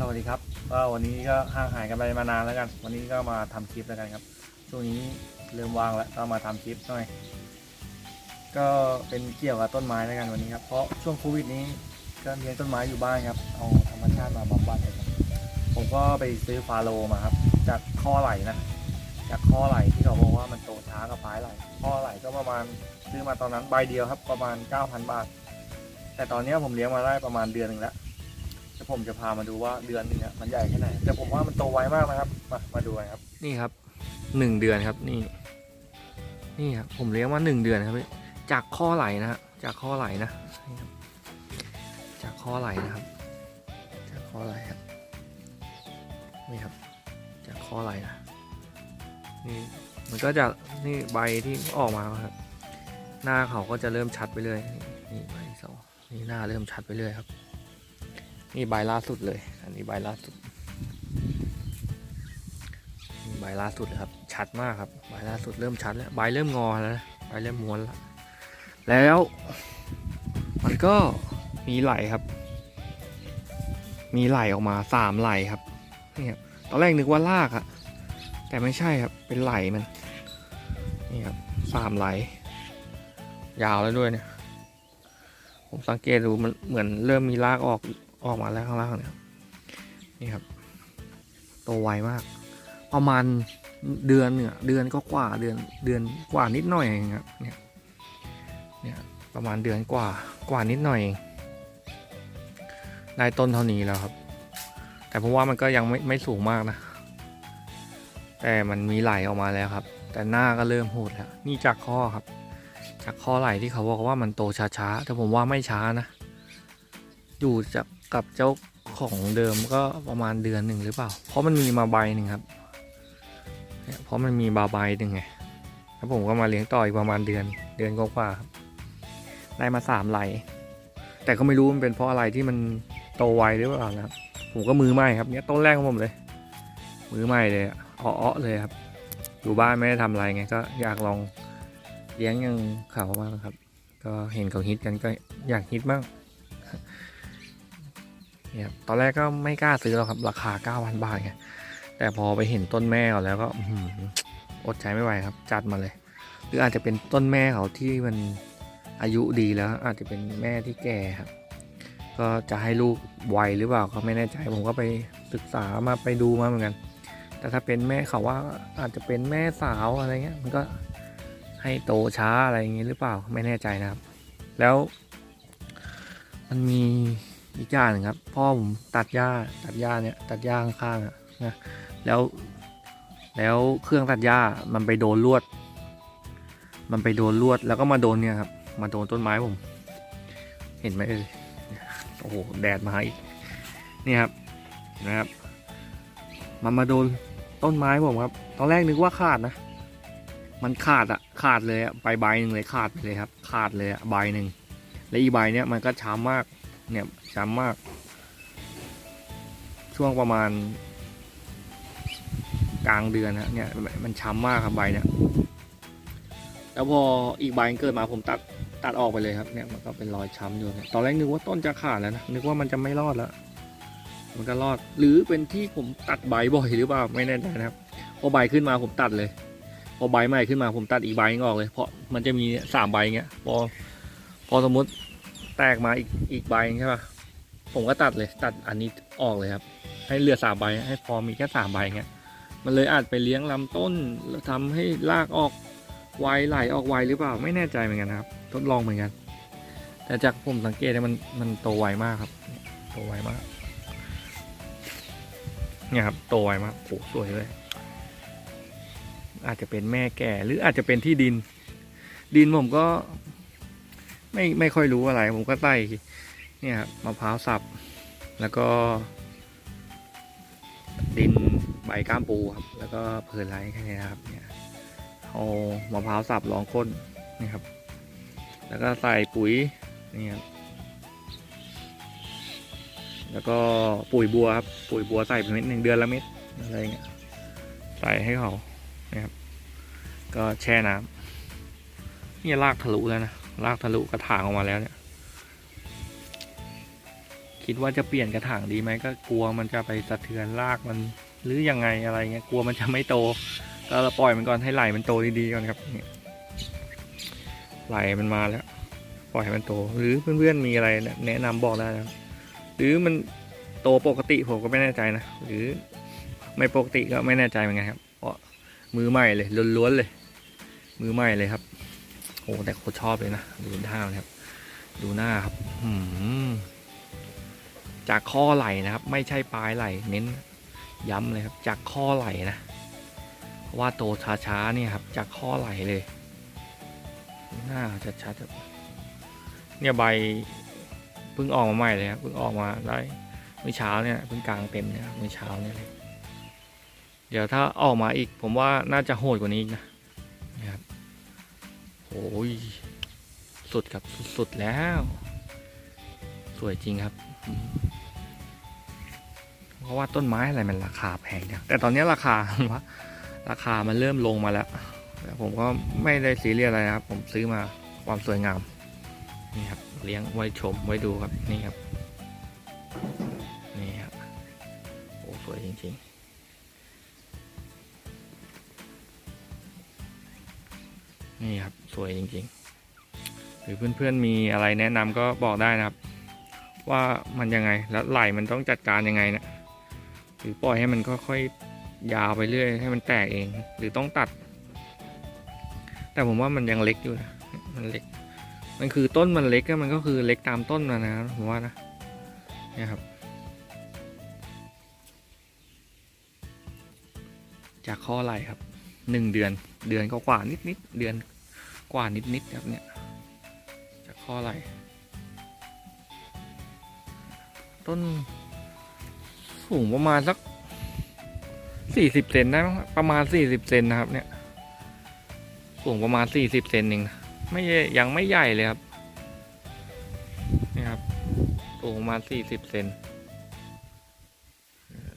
สวัสดีครับก็วันนี้ก็ห่างหายกันไปมานานแล้วกัน วันนี้ก็มาทำคลิปแล้วกันครับ ช่วงนี้เริ่มว่างแล้วก็มาทำคลิปหน่อย ก็เป็นเกี่ยวกับต้นไม้แล้วกันวันนี้ครับ เพราะช่วงโควิดนี้ก็เลี้ยงต้นไม้อยู่บ้านครับ เอาธรรมชาติมาบำบัดครับ ผมก็ไปซื้อฟาโลมาครับ จากข้อไหลนะ จากข้อไหลที่เขาบอกว่ามันโตช้ากับปลายไหลข้อไหลก็ประมาณซื้อมาตอนนั้นใบเดียวครับ ประมาณ 9,000 บาท แต่ตอนนี้ผมเลี้ยงมาได้ประมาณเดือนหนึ่งแล้ว ผมจะพามาดูว่าเดือนนึงอะมันใหญ่แค่ไหนแต่ผมว่ามันโตไวมากนะครับ มามาดูกันครับ นี่ครับหนึ่งเดือนครับนี่ นี่ครับผมเลี้ยงมาหนึ่งเดือนครับ จากข้อไหลนะฮะจากข้อไหลนะจากข้อไหลนะครับ จากข้อไหลครับนี่ครับ จากข้อไหลนะนี่มันก็จะนี่ใบที่ออกมาครับ หน้าเขาก็จะเริ่มชัดไปเรื่อยนี่ใบสองนี่หน้าเริ่มชัดไปเรื่อยครับ นี่ใบล่าสุดเลย อันนี้ใบล่าสุดใบล่าสุดครับ ชัดมากครับ ใบล่าสุดเริ่มชัดแล้ว ใบเริ่มงอแล้วนะ ใบเริ่มม้วนแล้ว แล้วมันก็มีไหลครับ มีไหลออกมาสามไหลครับ นี่ครับ ตอนแรกนึกว่าลากอะแต่ไม่ใช่ครับ เป็นไหลมัน นี่ครับสามไหล ยาวแล้วด้วยเนี่ย ผมสังเกตดูมันเหมือนเริ่มมีรากออก ออกมาแล้วข้างล่างเนี่ยนี่ครับโตไวมาก ประมาณเดือนเนี่ยเดือนก็กว่าเดือนเดือนกว่านิดหน่อยเองครับเนี่ยเนี่ยประมาณเดือนกว่ากว่านิดหน่อยเองได้ต้นเท่านี้แล้วครับ แต่ผมว่ามันก็ยังไม่ไม่สูงมากนะ แต่มันมีไหลออกมาแล้วครับ แต่หน้าก็เริ่มโหดแล้วนี่จากข้อครับ จากข้อไหลที่เขาบอกว่ามันโตช้าๆแต่ผมว่าไม่ช้านะ อยู่จากกับเจ้าของเดิมก็ประมาณเดือนหนึ่งหรือเปล่า เพราะมันมีมาใบหนึ่งครับ เพราะมันมีบาใบหนึ่งไง แล้วผมก็มาเลี้ยงต่ออีกประมาณเดือนเดือนกว่าๆครับ ได้มาสามไหล แต่ก็ไม่รู้มันเป็นเพราะอะไรที่มันโตไวหรือเปล่านะครับ ผมก็มือใหม่ครับเนี่ยต้นแรกของผมเลย มือใหม่เลยอะอ้อเลยครับ อยู่บ้านไม่ได้ทำอะไรไงก็อยากลองเลี้ยงอยังเขาบ้างครับ ก็เห็นเขาฮิตกันก็อยากฮิตบ้าง นี่ครับตอนแรกก็ไม่กล้าซื้อหรอกครับ ราคา 9,000 บาทไงแต่พอไปเห็นต้นแม่เขาแล้วก็อื้อหืออดใจไม่ไหวครับ จัดมาเลย หรืออาจจะเป็นต้นแม่เขาที่มันอายุดีแล้ว อาจจะเป็นแม่ที่แก่ครับ ก็จะให้ลูกไวหรือเปล่าก็ไม่แน่ใจผมก็ไปศึกษามาไปดูมาเหมือนกัน แต่ถ้าเป็นแม่เขาว่าอาจจะเป็นแม่สาวอะไรเงี้ย มันก็ให้โตช้าอะไรอย่างงี้หรือเปล่าไม่แน่ใจนะครับ แล้ว มันมี อีกอย่างนึงครับพ่อผมตัดหญ้าตัดหญ้าเนี่ยตัดหญ้าข้างๆนะแล้วแล้วเครื่องตัดหญ้ามันไปโดนลวด มันไปโดนลวดแล้วก็มาโดนเนี่ยครับ มาโดนต้นไม้ผม เห็นไหมเอ่ยโอ้โหแดดมาอีกนี่ครับนะครับ มันมาโดนต้นไม้ผมครับ ตอนแรกนึกว่าขาดนะ มันขาดอะขาดเลยอะใบใบหนึ่งเลยขาดไปเลยครับ ขาดเลยอะใบหนึ่งและอีใบเนี้ยมันก็ช้ำมาก เนี่ยช้ำมาก ช่วงประมาณ กลางเดือนนะเนี่ยมันช้ำมากครับใบเนี่ยแล้วพออีกใบเกิดมาผมตัดตัดออกไปเลยครับเนี่ยมันก็เป็นรอยช้ำอยู่เนี่ยตอนแรกนึกว่าต้นจะขาดแล้วนะนึกว่ามันจะไม่รอดแล้วมันก็รอดหรือเป็นที่ผมตัดใบบ่อยหรือเปล่าไม่แน่ใจนะครับพอใบขึ้นมาผมตัดเลยพอใบใหม่ขึ้นมาผมตัดอีกใบนึงออกเลย เพราะมันจะมีสามใบเงี้ยพอพอสมมติ แตกมาอีกอีกใบใช่ป่ะผมก็ตัดเลยตัดอันนี้ออกเลยครับ ให้เหลือสามใบให้พอมีแค่สามใบเงี้ยมันเลยอาจไปเลี้ยงลำต้นแล้วทำให้รากออกไวไหลออกไวหรือเปล่าไม่แน่ใจเหมือนกันครับ ทดลองเหมือนกัน แต่จากผมสังเกตเนี่ยมันมันโตไวมากครับ โตไวมากเนี่ยครับโตไวมากโอ้สวยเลยอาจจะเป็นแม่แก่หรืออาจจะเป็นที่ดิน ดินผมก็ ไม่ไม่ค่อยรู้อะไร ผมก็ใส่เนี่ยครับมะพร้าวสับ แล้วก็ ดินใบก้ามปูครับ แล้วก็เพลินไรแค่นี้นะครับเนี่ยเอามะพร้าวสับรองก้นนี่ครับ แล้วก็ใส่ปุ๋ยนี่ครับแล้วก็ปุ๋ยบัวครับปุ๋ยบัวใส่เป็นเม็ดหนึ่งเดือนละเม็ดอะไรอย่างเงี้ยใส่ให้เขานะครับ ก็แช่น้ำนี่ลากทะลุแล้วนะ ลากทะลุกระถางออกมาแล้วเนี่ย คิดว่าจะเปลี่ยนกระถางดีไหมก็กลัวมันจะไปสะเทือนรากมันหรือยังไงอะไรเงี้ยกลัวมันจะไม่โต ก็เราปล่อยมันก่อนให้ไหลมันโตดีๆก่อนครับไหลมันมาแล้ว ปล่อยให้มันโต หรือเพื่อนๆมีอะไรแนะนำบอกได้นะหรือมันโตปกติผมก็ไม่แน่ใจนะหรือไม่ปกติก็ไม่แน่ใจเหมือนกันครับเพราะมือใหม่เลยล้วนๆเลย มือใหม่เลยครับ โอ้แต่โคตรชอบเลยนะ ดูหน้ามันครับ ดูหน้าครับอืจากข้อไหล่นะครับ ไม่ใช่ปลายไหล่เน้นย้ำเลยครับ จากข้อไหล่นะว่าโตช้าๆเนี่ยครับ จากข้อไหล่เลย หน้าชัดๆครับเนี่ยใบเพิ่งออกมาใหม่เลยครับเพิ่งออกมาได้เมื่อเช้าเนี่ยเพิ่งกลางเต็มเนี่ยเมื่อเช้าเนี่ยเลยเดี๋ยวถ้าออกมาอีก ผมว่าน่าจะโหดกว่านี้นะนะครับ อ้ยสุดครับสุดๆแล้ว สวยจริงครับ เพราะว่าต้นไม้อะไรมันราคาแพงจังแต่ตอนนี้ราคาว่าราคามันเริ่มลงมาแล้วแต่ผมก็ไม่ได้ซีเรียสอะไรนะครับ ผมซื้อมาความสวยงาม นี่ครับ เลี้ยงไว้ชมไว้ดูครับนี่ครับนี่ครับโอ้สวยจริงๆ นี่ครับสวยจริงๆ หรือเพื่อนๆมีอะไรแนะนำก็บอกได้นะครับ ว่ามันยังไงแล้วไหลมันต้องจัดการยังไงนะหรือปล่อยให้มันค่อยๆยาวไปเรื่อย ให้มันแตกเอง หรือต้องตัด แต่ผมว่ามันยังเล็กอยู่นะมันเล็ก มันคือต้นมันเล็กก็มันก็คือเล็กตามต้นมานะผมว่านะนี่ครับจากข้อไหลครับหนึ่งเดือนเดือนก็กว่านิดๆเดือน กว่านิดๆครับเนี่ยจากข้อไหล่ต้นสูงประมาณสักสี่สิบเซนได้ประมาณสี่สิบเซนนะครับ เนี่ย สูงประมาณสี่สิบเซนเองไม่ใช่ยังไม่ใหญ่เลยครับนี่ครับสูงประมาณสี่สิบเซน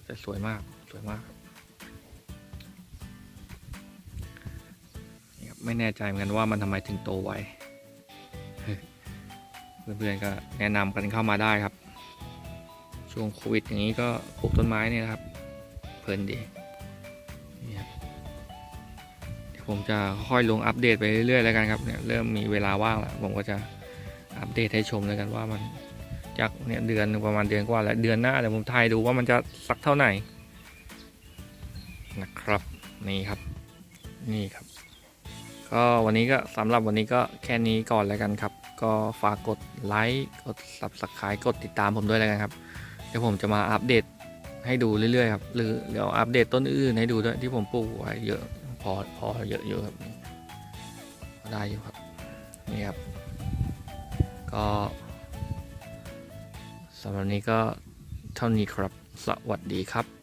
แต่สวยมากสวยมากครับ ไม่แน่ใจเหมือนกันว่ามันทำไมถึงโตไวเพื่อนๆก็แนะนำกันเข้ามาได้ครับ ช่วงโควิดอย่างนี้ก็ปลูกต้นไม้นี่นะครับ เพลินดีนี่ครับเดี๋ยวผมจะค่อยลงอัปเดตไปเรื่อยๆแล้วกันครับเนี่ยเริ่มมีเวลาว่างแล้วผมก็จะอัปเดตให้ชมแล้วกันว่ามันจากเนี่ยเดือนประมาณเดือนกว่าแล้วเดือนหน้าเดี๋ยวผมทายดูว่ามันจะสักเท่าไหร่นะครับนี่ครับ นี่ครับ ก็วันนี้ก็สำหรับวันนี้ก็แค่นี้ก่อนแล้วกันครับ ก็ฝากกดไลค์กด subscribe กดติดตามผมด้วยแล้วกันครับ เดี๋ยวผมจะมาอัปเดตให้ดูเรื่อยๆครับ หรือเดี๋ยวอัปเดตต้นอื่นให้ดูด้วยที่ผมปลูกไว้เยอะพอพอเยอะอยู่ครับได้อยู่ครับนี่ครับ ก็สำหรับนี้ก็เท่านี้ครับ สวัสดีครับ